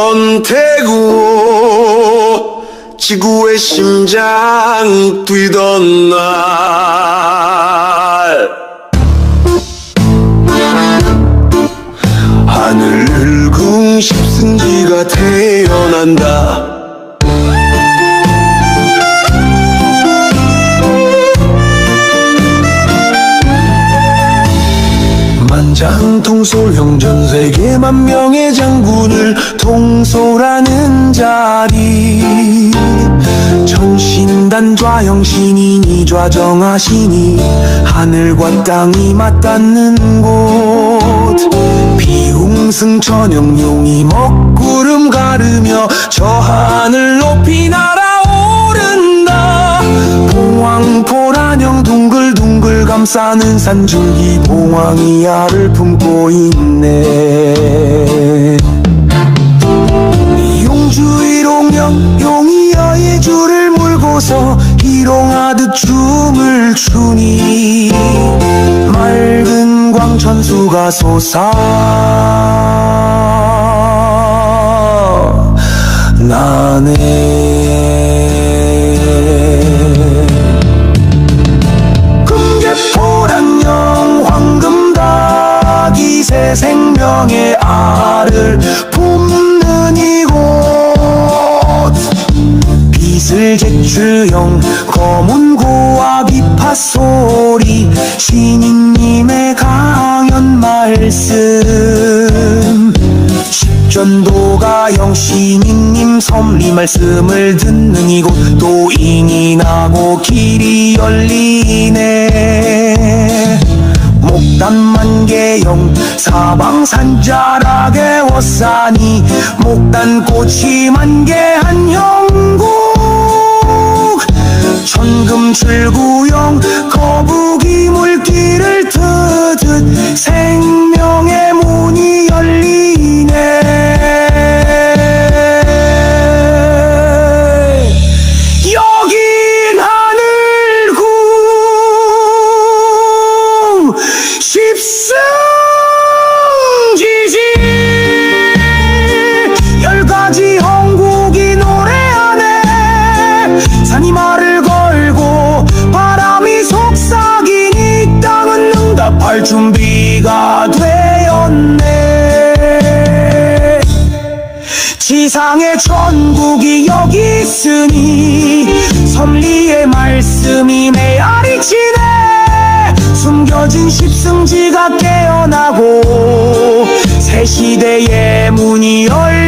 전태구 지구의 심장 뛰던 날. 하늘 늙은 십승지가 태어난다 장통솔형 전 세계만 명의 장군을 통솔하는 자리. 전신단 좌형 신인이 좌정하시니 하늘과 땅이 맞닿는 곳. 비웅승 천영용이 먹구름 가르며 저 하늘 감싸는 산줄기 봉황이 알을 품고 있네. 용주일홍령 용이 여의줄을 물고서 희롱하듯 춤을 추니 맑은 광천수가 솟아 생명의 알을 품는 이곳. 빛을 제출형 검은 고와 비파 소리 신인님의 강연 말씀. 십전도가 영신이님 섭리 말씀을 듣는 이곳 또 인이 나고 길이 열리네 사방산자락에 워싸니 목단꽃이 만개한 형국 천금 출구 응답할 준비가 되었네. 지상의 천국이 여기 있으니 섭리의 말씀이 메아리 치네. 숨겨진 십승지가 깨어나고 새 시대의 문이 열